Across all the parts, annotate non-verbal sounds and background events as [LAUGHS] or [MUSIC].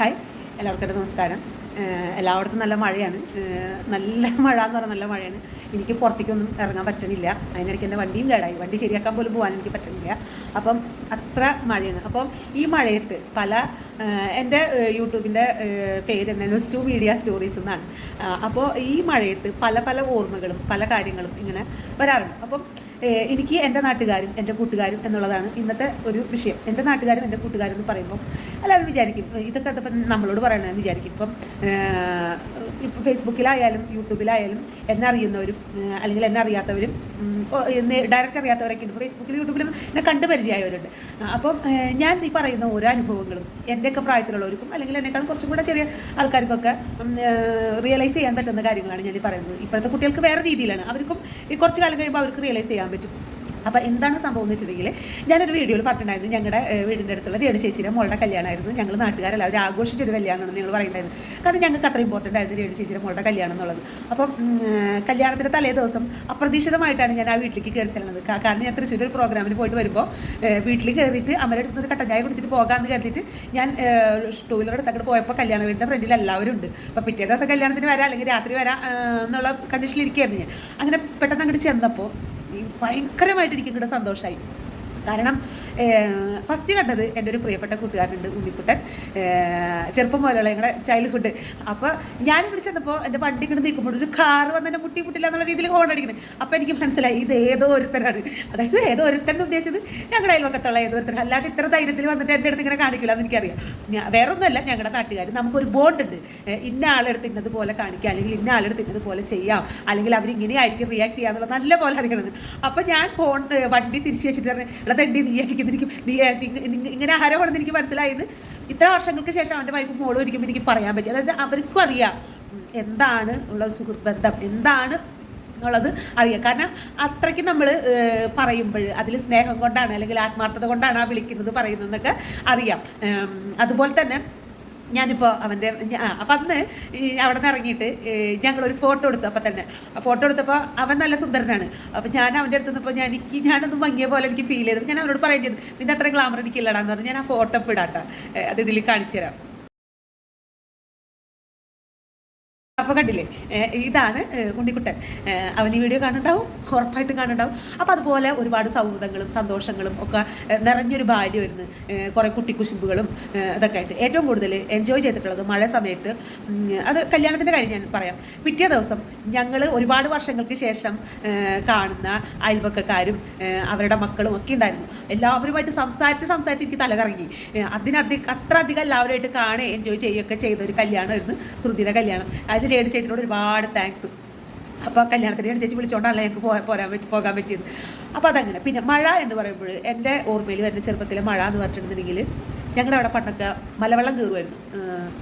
Hi എല്ലാവർക്കും നമസ്കാരം. എല്ലാവർക്കും നല്ല മഴയാണ്. നല്ല [LAUGHS] മഴ എന്ന് പറഞ്ഞാൽ നല്ല മഴയാണ്. എനിക്ക് പുറത്തേക്കൊന്നും ഇറങ്ങാൻ പറ്റണില്ല. അതിനിടയ്ക്ക് എന്റെ വണ്ടിയും കേടായി. വണ്ടി ശരിയാക്കാൻ പോലും പോകാൻ എനിക്ക് പറ്റണില്ല. അപ്പം അത്ര മഴയാണ്. അപ്പം ഈ മഴയത്ത് പല എന്റെ യൂട്യൂബിന്റെ പേര് തന്നെ ന്യൂസ് ടു മീഡിയ സ്റ്റോറീസ് എന്നാണ്. അപ്പോൾ ഈ മഴയത്ത് പല പല ഓർമ്മകളും പല കാര്യങ്ങളും ഇങ്ങനെ വരാറുണ്ട്. അപ്പം എനിക്ക് എന്റെ നാട്ടുകാരും എന്റെ കൂട്ടുകാരും എന്നുള്ളതാണ് ഇന്നത്തെ ഒരു വിഷയം. എന്റെ നാട്ടുകാരും എന്റെ കൂട്ടുകാരും എന്ന് പറയുമ്പോൾ എല്ലാവരും വിചാരിക്കും ഇതൊക്കെ ഇപ്പം നമ്മളോട് പറയണമെന്ന് വിചാരിക്കും. ഇപ്പം ഇപ്പം ഫേസ്ബുക്കിലായാലും യൂട്യൂബിലായാലും എന്നെ അറിയുന്നവരും അല്ലെങ്കിൽ എന്നെ അറിയാത്തവരും ഡയറക്റ്റ് അറിയാത്തവരൊക്കെ ഉണ്ട്. ഫേസ്ബുക്കിലും യൂട്യൂബിലും എന്നെ കണ്ട് പരിചയമായവരുണ്ട്. അപ്പം ഞാൻ ഈ പറയുന്ന ഓരോ അനുഭവങ്ങളും എന്റെയൊക്കെ പ്രായത്തിലുള്ളവർക്കും അല്ലെങ്കിൽ എന്നെക്കാളും കുറച്ചും കൂടെ ചെറിയ ആൾക്കാർക്കൊക്കെ റിയലൈസ് ചെയ്യാൻ പറ്റുന്ന കാര്യങ്ങളാണ് ഞാൻ ഈ പറയുന്നത്. ഇപ്പോഴത്തെ കുട്ടികൾക്ക് വേറെ രീതിയിലാണ്. അവർക്കും കുറച്ച് കാലം കഴിയുമ്പോൾ അവർക്ക് റിയലൈസ് ചെയ്യാൻ പറ്റും. അപ്പോൾ എന്താണ് സംഭവം എന്ന് വെച്ചിട്ടുണ്ടെങ്കിൽ ഞാനൊരു വീഡിയോയിൽ പറഞ്ഞിട്ടുണ്ടായിരുന്നു. ഞങ്ങളുടെ വീടിന്റെ അടുത്തുള്ള രേണു ചേച്ചിയുടെ മോളുടെ കല്യാണമായിരുന്നു. ഞങ്ങൾ നാട്ടുകാരെല്ലാവരും ആഘോഷിച്ചൊരു കല്യാണമാണ് ഞങ്ങൾ പറയുന്നുണ്ടായിരുന്നു. കാരണം ഞങ്ങൾക്ക് അത്ര ഇമ്പോർട്ടന്റ് ആയിരുന്നു രേണു ചേച്ചിയുടെ മോളുടെ കല്യാണം എന്നുള്ളത്. അപ്പം കല്യാണത്തിന്റെ തലേ ദിവസം അപ്രതീക്ഷിതമായിട്ടാണ് ഞാൻ ആ വീട്ടിലേക്ക് കയറി ചെല്ലുന്നത്. കാരണം ഞാൻ തൃശ്ശൂർ ഒരു പ്രോഗ്രാമിന് പോയിട്ട് വരുമ്പോൾ വീട്ടിൽ കയറിയിട്ട് അമ്മയുടെ അടുത്ത് ഒരു കട്ടൻ ചായ കുടിച്ചിട്ട് പോകാമെന്ന് കരുതിയിട്ട് ഞാൻ ടൂ വീലർ പോയപ്പോൾ കല്യാണ വീടിന്റെ ഫ്രണ്ടിൽ എല്ലാവരും ഉണ്ട്. അപ്പോൾ പിറ്റേ ദിവസം കല്യാണത്തിന് വരാം അല്ലെങ്കിൽ രാത്രി വരാം എന്നുള്ള കണ്ടീഷനിലിരിക്കുകയായിരുന്നു ഞാൻ. അങ്ങനെ പെട്ടെന്ന് അങ്ങോട്ട് ചെന്നപ്പോൾ ഭയങ്കരമായിട്ട് എനിക്ക് ഇങ്ങോട്ട് സന്തോഷമായി കാരണം ഫസ്റ്റ് കണ്ടത് എന്റെ ഒരു പ്രിയപ്പെട്ട കൂട്ടുകാരനുണ്ട് ഉണ്ണിക്കുട്ടൻ. ചെറുപ്പം പോലെയുള്ള ഞങ്ങളുടെ ചൈൽഡ്ഹുഡ് അപ്പോൾ ഞാൻ ഇവിടെ ചെന്നപ്പോൾ എന്റെ വണ്ടി ഇങ്ങനെ നിൽക്കുമ്പോൾ ഒരു കാറ് വന്ന് എന്നെ മുട്ടി മുട്ടില്ല എന്നുള്ള രീതിയിൽ ഹോൺ അടിക്കുന്നത് അപ്പോൾ എനിക്ക് മനസ്സിലായി ഇത് ഏതോ ഒരുത്തനാണ് അതായത് ഏതോ ഒരുത്തൻ ഉദ്ദേശിച്ചത് ഞങ്ങളുടെ അയൽവക്കത്തുള്ള ഏതോ ഒരുത്തൻ അല്ലാണ്ട് ഇത്ര ധൈര്യത്തിൽ വന്നിട്ട് എന്റെ അടുത്ത് ഇങ്ങനെ കാണിക്കില്ല എന്ന് എനിക്കറിയാം. വേറെ ഒന്നുമല്ല ഞങ്ങളുടെ നാട്ടുകാർ. നമുക്കൊരു ബോണ്ടുണ്ട് ഇന്ന ആളെടുത്ത് ഇന്നതുപോലെ കാണിക്കുക അല്ലെങ്കിൽ ഇന്ന ആളെടുത്ത് ഇന്നതുപോലെ ചെയ്യാം അല്ലെങ്കിൽ അവരിങ്ങനെ ആയിരിക്കും റിയാക്ട് ചെയ്യുക എന്നുള്ളത് നല്ല പോലെ അറിയണത്. അപ്പോൾ ഞാൻ ഫോൺ വണ്ടി തിരിച്ചു വെച്ചിട്ട് പറഞ്ഞു എടാ തെണ്ടി നീ നിങ്ങ- ഇങ്ങനെ ആരോ കൊണ്ടെന്ന് എനിക്ക് മനസ്സിലായത് ഇത്ര വർഷങ്ങൾക്ക് ശേഷം അവന്റെ വൈഫ് മോളും ഇരിക്കുമ്പോൾ എനിക്ക് പറയാൻ പറ്റി. അതായത് അവർക്കും അറിയാം എന്താണ് ഉള്ള സുഹൃത്ത് ബന്ധം എന്താണ് എന്നുള്ളത് അറിയാം. കാരണം അത്രയ്ക്ക് നമ്മൾ പറയുമ്പോൾ അതിൽ സ്നേഹം കൊണ്ടാണ് അല്ലെങ്കിൽ ആത്മാർത്ഥത കൊണ്ടാണ് ആ വിളിക്കുന്നത് പറയുന്നതെന്നൊക്കെ അറിയാം. അതുപോലെ തന്നെ ഞാനിപ്പോൾ അവന്റെ അപ്പം അന്ന് അവിടെ നിന്ന് ഇറങ്ങിയിട്ട് ഞങ്ങളൊരു ഫോട്ടോ എടുത്തു. അപ്പം തന്നെ ആ ഫോട്ടോ എടുത്തപ്പോൾ അവൻ നല്ല സുന്ദരനാണ്. അപ്പം ഞാൻ അവന്റെ അടുത്ത് നിന്നപ്പോൾ ഞാൻ എനിക്ക് ഞാനൊന്ന് ഭംഗിയ പോലെ എനിക്ക് ഫീൽ ചെയ്തു. ഞാൻ അവനോട് പറയുകയും ചെയ്തു നിന്റെ അത്ര ഗ്ലാമർ എനിക്കില്ലടാന്ന് പറഞ്ഞു. ഞാൻ ആ ഫോട്ടോ ഇടാട്ടോ അത് ഇതിൽ കാണിച്ചു തരാം. അപ്പോൾ കണ്ടില്ലേ? ഇതാണ് കുണ്ടിക്കുട്ടൻ. അവൻ ഈ വീഡിയോ കാണുന്നുണ്ടാവും ഉറപ്പായിട്ടും കാണുന്നുണ്ടാവും. അപ്പോൾ അതുപോലെ ഒരുപാട് സൗഹൃദങ്ങളും സന്തോഷങ്ങളും ഒക്കെ നിറഞ്ഞൊരു ബാല്യമായിരുന്നു കുറേ കുട്ടിക്കുശുമ്പുകളും ഇതൊക്കെ ആയിട്ട്. ഏറ്റവും കൂടുതൽ എൻജോയ് ചെയ്തിട്ടുള്ളത് മഴ സമയത്ത് അത് കല്യാണത്തിന്റെ കാര്യം ഞാൻ പറയാം. പിറ്റേ ദിവസം ഞങ്ങൾ ഒരുപാട് വർഷങ്ങൾക്ക് ശേഷം കാണുന്ന അയൽവക്കക്കാരും അവരുടെ മക്കളും ഒക്കെ ഉണ്ടായിരുന്നു. എല്ലാവരുമായിട്ട് സംസാരിച്ച് സംസാരിച്ച് എനിക്ക് തലകറങ്ങി. അതിനധികം അത്ര അധികം എല്ലാവരുമായിട്ട് കാണുക എൻജോയ് ചെയ്യുകയൊക്കെ ചെയ്ത ഒരു കല്യാണമായിരുന്നു ശ്രുതിയുടെ കല്യാണം. അതിന് രേണു ചേച്ചിനോട് ഒരുപാട് താങ്ക്സ് അപ്പോൾ കല്യാണത്തിന് രേണു ചേച്ചി വിളിച്ചോണ്ടല്ലേ ഞങ്ങൾക്ക് പോ പോരാൻ പറ്റി പോകാൻ പറ്റിയത്. അപ്പോൾ അതങ്ങനെ. പിന്നെ മഴ എന്ന് പറയുമ്പോൾ എന്റെ ഓർമ്മയിൽ വരുന്ന ചെറുപ്പത്തിലെ മഴ എന്ന് പറഞ്ഞിട്ടുണ്ടെങ്കിൽ ഞങ്ങളുടെ അവിടെ പണ്ടൊക്കെ മലവെള്ളം കയറുമായിരുന്നു.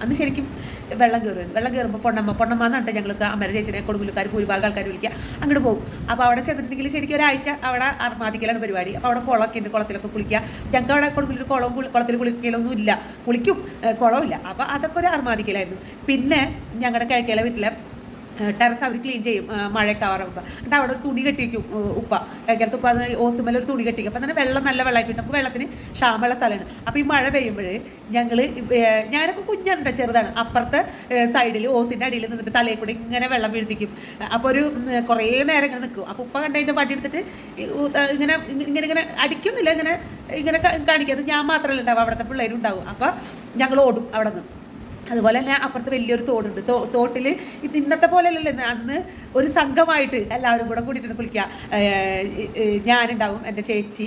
അന്ന് ശരിക്കും വെള്ളം കയറുമായിരുന്നു. വെള്ളം കയറുമ്പോൾ പൊണ്ണമ്മ പൊണ്ണമ്മ എന്നിട്ട് ഞങ്ങൾക്ക് അമ്മര ചേച്ചിനെ കൊടുങ്ങുലുകാർ ഭൂരിഭാഗം ആൾക്കാർ വിളിക്കുക. അങ്ങോട്ട് പോകും. അപ്പോൾ അവിടെ ചെന്നിട്ടുണ്ടെങ്കിൽ ശരിക്കും ഒരാഴ്ച അവിടെ അർമാദിക്കലാണ് പരിപാടി. അപ്പോൾ അവിടെ കുളമൊക്കെ ഉണ്ട് കുളത്തിലൊക്കെ കുളിക്കുക. ഞങ്ങൾക്ക് അവിടെ കൊടുങ്ങല്ലൂർ കുളവും കുളി- കുളത്തിൽ കുളിക്കലൊന്നും ഇല്ല. കുളിക്കും കുളമില്ല അപ്പോൾ അതൊക്കെ ഒരു അർമാദിക്കലായിരുന്നു പിന്നെ ഞങ്ങളുടെ കിഴക്കേലെ വീട്ടിലെ ടെറസ് അവർ ക്ലീൻ ചെയ്യും മഴയൊക്കെ ആവാറുമ്പോൾ എന്നിട്ട് അവിടെ ഒരു തുണി കെട്ടിക്കും ഉപ്പ. കഴിക്കാത്ത ഉപ്പ അത് ഓസുമേൽ ഒരു തുണി കെട്ടിക്കും അപ്പം തന്നെ വെള്ളം നല്ല വെള്ളമായിട്ട് നമുക്ക് വെള്ളത്തിന് ക്ഷാമമുള്ള സ്ഥലമാണ്. അപ്പോൾ ഈ മഴ പെയ്യുമ്പോൾ ഞങ്ങൾ ഞാനൊക്കെ കുഞ്ഞുണ്ട് ചെറുതാണ്. അപ്പുറത്തെ സൈഡിൽ ഓസിന്റെ അടിയിൽ നിന്നിട്ട് തലയിൽ കൂടി ഇങ്ങനെ വെള്ളം വീഴ്ത്തിക്കും. അപ്പോൾ ഒരു കുറേ നേരം ഇങ്ങനെ നിൽക്കും അപ്പോൾ ഉപ്പ കണ്ടതിന്റെ വടി എടുത്തിട്ട് ഇങ്ങനെ ഇങ്ങനെ ഇങ്ങനെ അടിക്കുന്നില്ല ഇങ്ങനെ ഇങ്ങനെ കാണിക്കുക ഞാൻ മാത്രമല്ല ഉണ്ടാവും അവിടുത്തെ പിള്ളേരും ഉണ്ടാവും. അപ്പോൾ ഞങ്ങൾ ഓടും അവിടെ നിന്ന്. അതുപോലെ തന്നെ അപ്പുറത്ത് വലിയൊരു തോടുണ്ട്. തോ തോട്ടിൽ ഇത് ഇന്നത്തെ പോലെ അല്ലല്ലോ അന്ന് ഒരു സംഘമായിട്ട് എല്ലാവരും കൂടെ കൂടിയിട്ടാണ് കുളിക്കുക. ഞാനുണ്ടാവും എന്റെ ചേച്ചി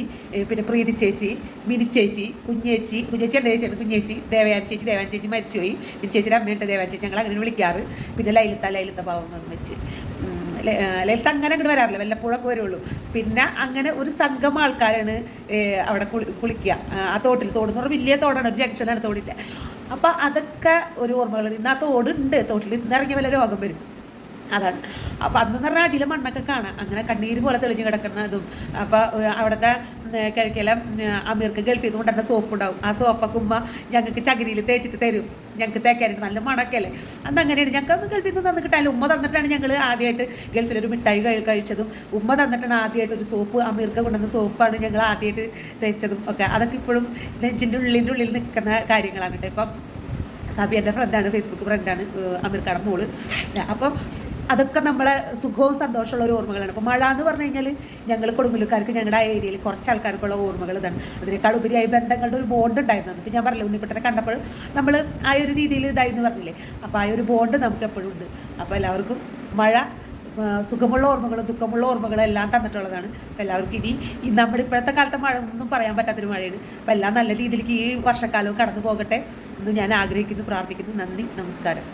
പിന്നെ പ്രീതി ചേച്ചി മിനി ചേച്ചി കുഞ്ഞേച്ചി കുഞ്ഞേച്ചി എന്റെ ചേച്ചിയാണ് കുഞ്ഞേച്ചി ദേവയാൻ ചേച്ചി ദേവാൻ ചേച്ചി മരിച്ചുപോയി. മിനി ചേച്ചിയുടെ അമ്മയുണ്ട് ദേവാൻ ചേച്ചി. ഞങ്ങൾ അങ്ങനെ വിളിക്കാറ്. പിന്നെ ലൈലത്ത ലൈലത്ത ഭാവം വെച്ച് ഉം, ലെ- ആ, ലളിത അങ്ങനെ അങ്ങോട്ട് വരാറില്ല. വല്ലപ്പോഴൊക്കെ വരുള്ളൂ. പിന്നെ അങ്ങനെ ഒരു സംഘം ആൾക്കാരാണ് അവിടെ കുളി കുളിക്കുക. ആ, തോട്ടിൽ തോട് പറഞ്ഞാൽ വലിയ തോടാണ്. ഒരു ജംഗ്ഷനാണ് തോടിന്റെ. അപ്പോൾ അതൊക്കെ ഒരു ഓർമ്മകൾ ഇന്ന് ആ തോടുണ്ട് തോട്ടിൽ ഇന്ന് ഇറങ്ങിയ വല്ല രോഗം വരും. അതാണ്. അപ്പം അന്ന് പറഞ്ഞാൽ അടിയിലെ മണ്ണൊക്കെ കാണാം. അങ്ങനെ കണ്ണീര് പോലെ തെളിഞ്ഞു കിടക്കുന്നതും അപ്പോൾ അവിടുത്തെ കിഴക്കെല്ലാം അമീർക്ക് ഗൾഫിൽ നിന്ന് കൊണ്ടുവരുന്ന സോപ്പ് ഉണ്ടാവും ആ സോപ്പൊക്കെ ഉമ്മ ഞങ്ങൾക്ക് ചകിരിയിൽ തേച്ചിട്ട് തരും. ഞങ്ങൾക്ക് തേക്കാനായിട്ട് നല്ല മണമൊക്കെ അല്ലേ? അന്ന് അങ്ങനെയാണ്. ഞങ്ങൾക്ക് അന്ന് ഗൾഫിൽ നിന്ന് തന്ന് ഉമ്മ തന്നിട്ടാണ് ഞങ്ങൾ ആദ്യമായിട്ട് ഗൾഫിലൊരു മിഠായി കഴി- കഴിച്ചതും. ഉമ്മ തന്നിട്ടാണ് ആദ്യമായിട്ട് ഒരു സോപ്പ് അമീർക്ക് കൊണ്ടുവന്ന സോപ്പാണ് ഞങ്ങൾ ആദ്യമായിട്ട് തേച്ചതും ഒക്കെ. അതൊക്കെ ഇപ്പോഴും നെഞ്ചിന്റെ ഉള്ളിന്റെ ഉള്ളിൽ നിൽക്കുന്ന കാര്യങ്ങളാണ് കേട്ടോ. ഇപ്പം സബി എന്റെ ഫ്രണ്ടാണ് ഫേസ്ബുക്ക് ഫ്രണ്ടാണ് അമീർക്കാടൻ മോൾ. അപ്പം അതൊക്കെ നമ്മളെ സുഖവും സന്തോഷമുള്ള ഒരു ഓർമ്മകളാണ്. അപ്പോൾ മഴ എന്ന് പറഞ്ഞു കഴിഞ്ഞാൽ ഞങ്ങൾ കൊടുങ്ങല്ലൂർക്കാർക്ക് ഞങ്ങളുടെ ആ ഏരിയയിൽ കുറച്ച് ആൾക്കാർക്കുള്ള ഓർമ്മകൾ ഇതാണ്. അതിനേക്കാൾ ഉപരിയായി ബന്ധങ്ങളുടെ ഒരു ബോണ്ട് ഉണ്ടായിരുന്നു. ഇപ്പം ഞാൻ പറഞ്ഞില്ല ഉണ്ണിക്കുട്ടനെ കണ്ടപ്പോൾ നമ്മൾ ആ ഒരു രീതിയിൽ ഇതായി എന്ന് പറഞ്ഞില്ലേ? അപ്പോൾ ആ ഒരു ബോണ്ട് നമുക്ക് എപ്പോഴും ഉണ്ട്. അപ്പോൾ എല്ലാവർക്കും മഴ സുഖമുള്ള ഓർമ്മകളും ദുഃഖമുള്ള ഓർമ്മകളും എല്ലാം തന്നിട്ടുള്ളതാണ്. അപ്പോൾ എല്ലാവർക്കും ഇനി നമ്മുടെ ഇപ്പോഴത്തെ കാലത്തെ മഴ ഒന്നും പറയാൻ പറ്റാത്തൊരു മഴയാണ്. അപ്പോൾ എല്ലാം നല്ല രീതിയിലേക്ക് ഈ വർഷക്കാലവും കടന്നു പോകട്ടെ എന്ന് ഞാൻ ആഗ്രഹിക്കുന്നു പ്രാർത്ഥിക്കുന്നു. നന്ദി നമസ്കാരം.